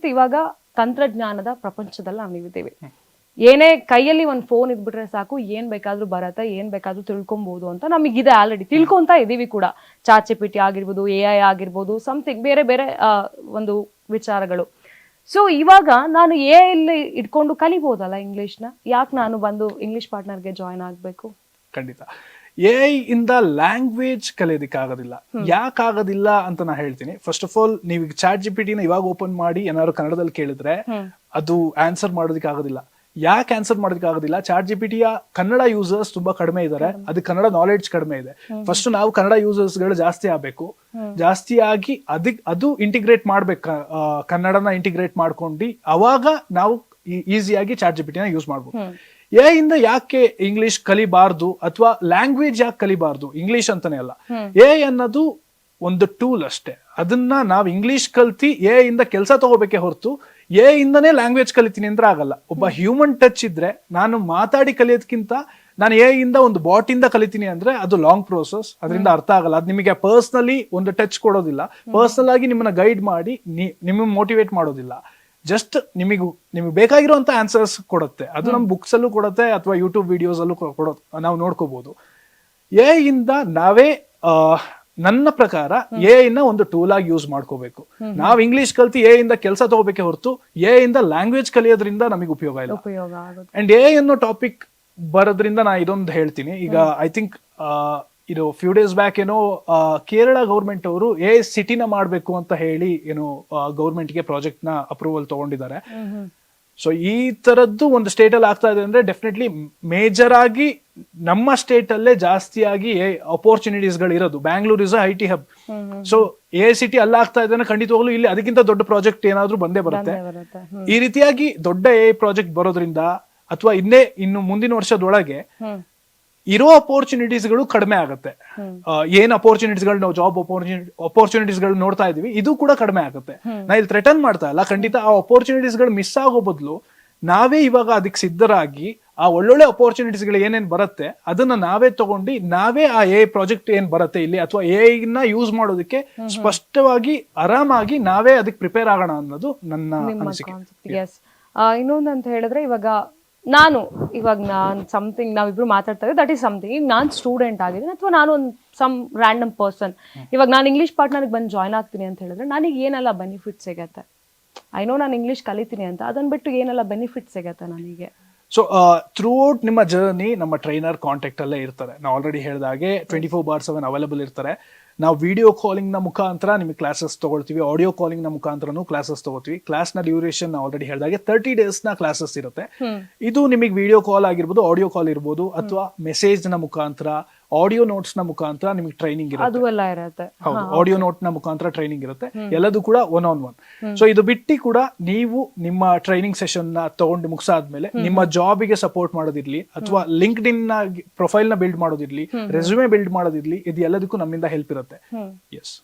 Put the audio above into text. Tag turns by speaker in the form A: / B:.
A: ಇವಾಗ ತಂತ್ರಜ್ಞಾನದ ಪ್ರಪಂಚದಲ್ಲಿ ನಾವು ನೀವಿದ್ದೇವೆ ಏನೇ ಕೈಯಲ್ಲಿ ಒಂದು ಫೋನ್ ಇದ್ಬಿಟ್ರೆ ಸಾಕು, ಏನ್ ಬೇಕಾದ್ರೂ ಬರತ್ತೆ, ಏನ್ ಬೇಕಾದ್ರೂ ತಿಳ್ಕೊಬಹುದು ಅಂತ ನಮಗಿದೆ ಆಲ್ರೆಡಿ ತಿಳ್ಕೊಂತ ಇದೀವಿ ಕೂಡ. ಚಾಚೆ ಪಿಟಿ ಆಗಿರ್ಬೋದು ಎ ಐ ಆಗಿರ್ಬೋದು ಸಮಥಿಂಗ್ ಬೇರೆ ಬೇರೆ ಒಂದು ವಿಚಾರಗಳು. ಸೊ ಇವಾಗ ನಾನು ಎ ಇಲ್ಲಿ ಇಟ್ಕೊಂಡು ಕಲಿಬಹುದಲ್ಲ ನ? ಯಾಕೆ ನಾನು ಬಂದು ಇಂಗ್ಲಿಷ್ ಪಾರ್ಟ್ನರ್ಗೆ ಜಾಯ್ನ್ ಆಗ್ಬೇಕು?
B: ಖಂಡಿತ. ಎ ಐ ಇಂದ ಲ್ಯಾಂಗ್ವೇಜ್ ಕಲಿಯೋದಕ್ಕೆ ಆಗೋದಿಲ್ಲ ಯಾಕೆ ಆಗೋದಿಲ್ಲ ಅಂತ ನಾ ಹೇಳ್ತೀನಿ. ಫಸ್ಟ್ ಆಫ್ ಆಲ್ ನೀವು ಚಾಟ್ ಜಿ ಪಿ ಟಿನ ಇವಾಗ ಓಪನ್ ಮಾಡಿ ಏನಾದ್ರು ಕನ್ನಡದಲ್ಲಿ ಕೇಳಿದ್ರೆ ಅದು ಆನ್ಸರ್ ಮಾಡೋದಕ್ಕೆ ಆಗೋದಿಲ್ಲ ಯಾಕೆ ಆನ್ಸರ್ ಮಾಡೋದಕ್ಕೆ ಆಗೋದಿಲ್ಲ ಚಾಟ್ ಜಿ ಪಿ ಟಿಯ ಕನ್ನಡ ಯೂಸರ್ಸ್ ತುಂಬಾ ಕಡಿಮೆ ಇದ್ದಾರೆ ಅದು ಕನ್ನಡ ನಾಲೆಡ್ಜ್ ಕಡಿಮೆ ಇದೆ. ಫಸ್ಟ್ ನಾವು ಕನ್ನಡ ಯೂಸರ್ಸ್ಗಳು ಜಾಸ್ತಿ ಆಗ್ಬೇಕು. ಜಾಸ್ತಿ ಆಗಿ ಅದಕ್ ಅದು ಇಂಟಿಗ್ರೇಟ್ ಮಾಡ್ಬೇಕು. ಕನ್ನಡನ ಇಂಟಿಗ್ರೇಟ್ ಮಾಡ್ಕೊಂಡು ಅವಾಗ ನಾವು ಈಸಿಯಾಗಿ ಚಾಟ್ ಜಿ ಪಿ ಟಿನ ಯೂಸ್ ಮಾಡ್ಬೋದು ಎ ಇಂದ ಯಾಕೆ ಇಂಗ್ಲಿಷ್ ಕಲಿಬಾರ್ದು ಅಥವಾ ಲ್ಯಾಂಗ್ವೇಜ್ ಯಾಕೆ ಕಲಿಬಾರ್ದು? ಇಂಗ್ಲಿಷ್ ಅಂತಾನೆ ಅಲ್ಲ. ಎ ಅನ್ನೋದು ಒಂದು ಟೂಲ್ ಅಷ್ಟೇ. ಅದನ್ನ ನಾವು ಇಂಗ್ಲಿಷ್ ಕಲ್ತಿ ಎ ಇಂದ ಕೆಲಸ ತಗೋಬೇಕೆ ಹೊರತು ಎ ಇಂದನೇ ಲ್ಯಾಂಗ್ವೇಜ್ ಕಲಿತೀನಿ ಅಂದ್ರೆ ಆಗಲ್ಲ. ಒಬ್ಬ ಹ್ಯೂಮನ್ ಟಚ್ ಇದ್ರೆ ನಾನು ಮಾತಾಡಿ ಕಲಿಯೋದಕ್ಕಿಂತ ನಾನು ಎ ಇಂದ ಒಂದು ಬಾಟ್ ಇಂದ ಕಲಿತೀನಿ ಅಂದ್ರೆ ಅದು ಲಾಂಗ್ ಪ್ರೋಸೆಸ್. ಅದರಿಂದ ಅರ್ಥ ಆಗಲ್ಲ. ಅದು ನಿಮಗೆ ಪರ್ಸ್ನಲಿ ಒಂದು ಟಚ್ ಕೊಡೋದಿಲ್ಲ. ಪರ್ಸ್ನಲ್ ಆಗಿ ನಿಮ್ಮನ್ನ ಗೈಡ್ ಮಾಡಿ ನಿಮ್ಮ ಮೋಟಿವೇಟ್ ಮಾಡೋದಿಲ್ಲ. ಜಸ್ಟ್ ನಿಮಗೂ ನಿಮಗೆ ಬೇಕಾಗಿರುವಂತ ಆನ್ಸರ್ಸ್ ಕೊಡುತ್ತೆ. ಅದು ನಮ್ಮ ಬುಕ್ಸ್ ಅಲ್ಲೂ ಕೊಡುತ್ತೆ ಅಥವಾ ಯೂಟ್ಯೂಬ್ ವಿಡಿಯೋಸ್ ಅಲ್ಲೂ ಕೊಡೋ ನಾವು ನೋಡ್ಕೋಬಹುದು ಎ ಇಂದ ನಾವೇ ನನ್ನ ಪ್ರಕಾರ ಎ ಇನ್ನ ಒಂದು ಟೂಲ್ ಆಗಿ ಯೂಸ್ ಮಾಡ್ಕೋಬೇಕು. ನಾವು ಇಂಗ್ಲಿಷ್ ಕಲ್ತಿ ಎ ಇಂದ ಕೆಲಸ ತಗೋಬೇಕೆ ಹೊರತು ಎ ಇಂದ ಲ್ಯಾಂಗ್ವೇಜ್ ಕಲಿಯೋದ್ರಿಂದ ನಮಗೆ ಉಪಯೋಗ ಇಲ್ಲ. ಅಂಡ್ ಎ ಅನ್ನೋ ಟಾಪಿಕ್ ಬರೋದ್ರಿಂದ ನಾ ಇದೊಂದು ಹೇಳ್ತೀನಿ. ಈಗ ಐ ಥಿಂಕ್ ಇದು ಫ್ಯೂ ಡೇಸ್ ಬ್ಯಾಕ್ ಏನೋ ಕೇರಳ ಗೌರ್ಮೆಂಟ್ ಅವರು ಎ ಸಿಟಿನ ಮಾಡಬೇಕು ಅಂತ ಹೇಳಿ ಏನೋ ಗೌರ್ಮೆಂಟ್ಗೆ ಪ್ರಾಜೆಕ್ಟ್ನ ಅಪ್ರೂವಲ್ ತಗೊಂಡಿದ್ದಾರೆ. ಸೊ ಈ ತರದ್ದು ಒಂದು ಸ್ಟೇಟ್ ಅಲ್ಲಿ ಆಗ್ತಾ ಇದೆ ಅಂದ್ರೆ ಡೆಫಿನೆಟ್ಲಿ ಮೇಜರ್ ಆಗಿ ನಮ್ಮ ಸ್ಟೇಟ್ ಅಲ್ಲೇ ಜಾಸ್ತಿಯಾಗಿ ಅಪೋರ್ಚುನಿಟೀಸ್ಗಳು ಇರೋದು. Bangalore is I T hub so a city ಅಲ್ಲ ಆಗ್ತಾ ಇದೆ ಖಂಡಿತವಾಗ್ಲೂ ಇಲ್ಲಿ ಅದಕ್ಕಿಂತ ದೊಡ್ಡ ಪ್ರಾಜೆಕ್ಟ್ ಏನಾದ್ರೂ ಬಂದೇ ಬರುತ್ತೆ. ಈ ರೀತಿಯಾಗಿ ದೊಡ್ಡ ಎ ಪ್ರಾಜೆಕ್ಟ್ ಬರೋದ್ರಿಂದ ಅಥವಾ ಇನ್ನೇ ಇನ್ನು ಮುಂದಿನ ವರ್ಷದೊಳಗೆ ಇರೋ ಅಪೋರ್ಚುನಿಟೀಸ್ಗಳು ಕಡಿಮೆ ಆಗುತ್ತೆ. ಏನ್ ಅಪೋರ್ಚುನಿಟೀಸ್ಗಳು ನಾವು ಜಾಬ್ ಅಪೋರ್ಚುನಿಟೀಸ್ಗಳು ನೋಡ್ತಾ ಇದೀವಿ ಇದು ಕೂಡ ಕಡಿಮೆ ಆಗುತ್ತೆ. ನಾ ಇಲ್ಲಿ ಥ್ರೆಟನ್ ಮಾಡ್ತಾ ಇಲ್ಲ ಖಂಡಿತ ಆ ಅಪೋರ್ಚುನಿಟೀಸ್ಗಳು ಮಿಸ್ ಆಗೋ ಬದಲು ನಾವೇ ಇವಾಗ ಅದಕ್ಕೆ ಸಿದ್ಧರಾಗಿ ಆ ಒಳ್ಳೊಳ್ಳೆ ಅಪೋರ್ಚುನಿಟೀಸ್ಗಳು ಏನೇನ್ ಬರುತ್ತೆ ಅದನ್ನ ನಾವೇ ತಗೊಂಡು ನಾವೇ ಆ ಎ ಪ್ರಾಜೆಕ್ಟ್ ಏನ್ ಬರುತ್ತೆ ಇಲ್ಲಿ ಅಥವಾ ಎ ನ ಯೂಸ್ ಮಾಡೋದಕ್ಕೆ ಸ್ಪಷ್ಟವಾಗಿ ಆರಾಮಾಗಿ ನಾವೇ ಅದಕ್ಕೆ ಪ್ರಿಪೇರ್ ಆಗೋಣ ಅನ್ನೋದು ನನ್ನ ಅನಿಸಿಕೆ.
A: ಎಸ್ ಇನ್ನೊಂದು ಅಂತ ಹೇಳಿದ್ರೆ ಇವಾಗ ನಾನು ಇವಾಗ ನಾನು ಸಮಥಿಂಗ್ ನಾವಿಬ್ರು ಮಾತಾಡ್ತಾ ಇದ್ದೀವಿ ದಟ್ ಈಸ್ ಸಮಥಿಂಗ್ ಈಗ ನಾನು ಸ್ಟೂಡೆಂಟ್ ಆಗಿದ್ದೀನಿ ಅಥವಾ ನಾನು ಒಂದು ಸಮ್ ರ್ಯಾಂಡಮ್ ಪರ್ಸನ್ ಇವಾಗ ನಾನು ಇಂಗ್ಲಿಷ್ ಪಾರ್ಟ್ನರ್ಗೆ ಬಂದು ಜಾಯ್ನ್ ಆಗ್ತೀನಿ ಅಂತ ಹೇಳಿದ್ರೆ ನನಗೆ ಏನೆಲ್ಲ ಬೆನಿಫಿಟ್ ಸಿಗತ್ತೆ? ಐ ನೋ ನಾನು ಇಂಗ್ಲಿಷ್ ಕಲಿತೀನಿ ಅಂತ ಅದನ್ನ ಬಿಟ್ಟು ಏನೆಲ್ಲ ಬೆನಿಫಿಟ್ ಸಿಗತ್ತೆ ನನಗೆ?
B: ಸೊ ಥ್ರೂ ಔಟ್ ನಿಮ್ಮ ಜರ್ನಿ ನಮ್ಮ ಟ್ರೈನರ್ ಕಾಂಟ್ಯಾಕ್ಟ್ ಅಲ್ಲೇ ಇರ್ತಾರೆ. ನಾವು ಆಲ್ರೆಡಿ ಹೇಳಿದಾಗೆ twenty four bar seven available ಇರ್ತಾರೆ. ನಾವು ವಿಡಿಯೋ ಕಾಲಿಂಗ್ನ ಮುಖಾಂತರ ನಿಮಗೆ ಕ್ಲಾಸಸ್ ತಗೊಳ್ತೀವಿ ಆಡಿಯೋ ಕಾಲಿಂಗ್ನ ಮುಖಾಂತರನೂ ಕ್ಲಾಸಸ್ ತಗೋತೀವಿ ಕ್ಲಾಸ್ನ ಡ್ಯೂರೇಷನ್ ಆಲ್ರೆಡಿ ಹೇಳಿದಾಗೆ ತರ್ಟಿ ಡೇಸ್ನ ಕ್ಲಾಸಸ್ ಇರುತ್ತೆ. ಇದು ನಿಮಗೆ ವಿಡಿಯೋ ಕಾಲ್ ಆಗಿರ್ಬೋದು ಆಡಿಯೋ ಕಾಲ್ ಇರ್ಬೋದು ಅಥವಾ ಮೆಸೇಜ್ನ ಮುಖಾಂತರ ಆಡಿಯೋ ನೋಟ್ಸ್ನ ಮುಖಾಂತರ ನಿಮಗೆ ಟ್ರೈನಿಂಗ್ ಇರುತ್ತೆ.
A: ಅದು ಎಲ್ಲ ಇರತ್ತೆ.
B: ಹೌದು ಆಡಿಯೋ ನೋಟ್ನ ಮುಖಾಂತರ ಟ್ರೈನಿಂಗ್ ಇರುತ್ತೆ. ಎಲ್ಲದೂ ಕೂಡ ಒನ್ ಆನ್ ಒನ್ ಸೊ ಇದು ಬಿಟ್ಟು ಕೂಡ ನೀವು ನಿಮ್ಮ ಟ್ರೈನಿಂಗ್ ಸೆಷನ್ನ ತಗೊಂಡು ಮುಗಿಸಾದ್ಮೇಲೆ ನಿಮ್ಮ ಜಾಬಿಗೆ ಸಪೋರ್ಟ್ ಮಾಡೋದಿರ್ಲಿ ಅಥವಾ ಲಿಂಕ್ಡ್ ಇನ್ನ ಪ್ರೊಫೈಲ್ನ ಬಿಲ್ಡ್ ಮಾಡೋದಿರ್ಲಿ ರೆಸ್ಯೂಮೆ ಬಿಲ್ಡ್ ಮಾಡೋದಿರ್ಲಿ ಇದು ಎಲ್ಲದಕ್ಕೂ ನಮ್ಮಿಂದ ಹೆಲ್ಪ್ ಇರುತ್ತೆ. ಎಸ್